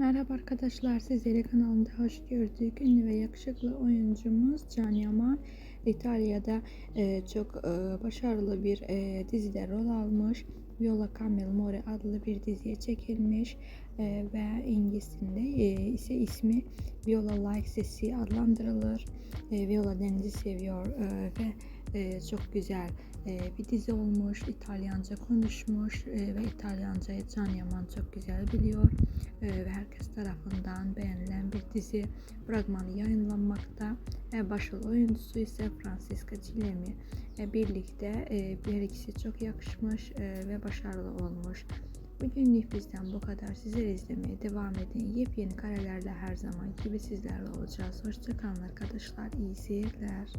Merhaba arkadaşlar, sizleri kanalımda hoş gördük. Ünlü ve yakışıklı oyuncumuz Can Yaman İtalya'da e, çok e, başarılı bir e, dizide rol almış. Viola Camel More adlı bir diziye çekilmiş e, ve İngilizce'de e, ise ismi Viola Like Sesi adlandırılır. E, Viola denizi seviyor e, ve e, çok güzel e, bir dizi olmuş. İtalyanca konuşmuş e, ve İtalyancayı Can Yaman çok güzel biliyor e, ve herkes tarafından beğenilen bir dizi fragmanı yayınlanmakta. E, başrol oyuncusu ise Francisca Cillemi. E, birlikte e, bir ikisi çok yakışmış e, ve başarılı olmuş. Bugünlük bizden bu kadar. Sizleri izlemeye devam edin. Yepyeni karelerle her zaman gibi sizlerle olacağız. Hoşçakalın arkadaşlar. İyi seyirler.